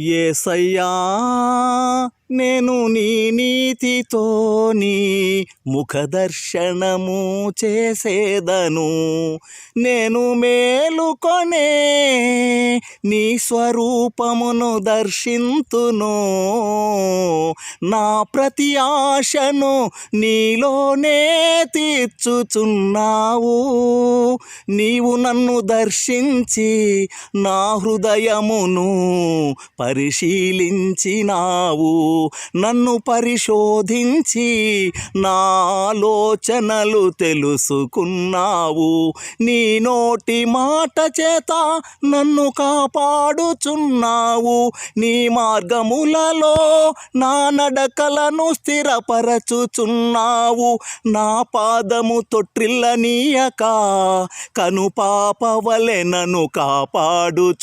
ఏసయ్యా నేను నీ నీతితోని ముఖదర్శనము చేసేదను. నేను మేలుకొనే నీ స్వరూపమును దర్శింతును. నా ప్రతి ఆశను నీలోనే తీర్చుచున్నావు. నీవు నన్ను దర్శించి నా హృదయమును పరిశీలించినావు. నన్ను పరిశోధించి నా ఆలోచనలు తెలుసుకున్నావు. నీ నోటి మాట చేత నన్ను కాపాడుచున్నావు నీ మార్గములలో నా నడకలను స్థిరపరచుచున్నావు. నా పాదము తొట్టిల్లనీయక కనుపాపవలె నన్ను కాపాడుచున్నావు.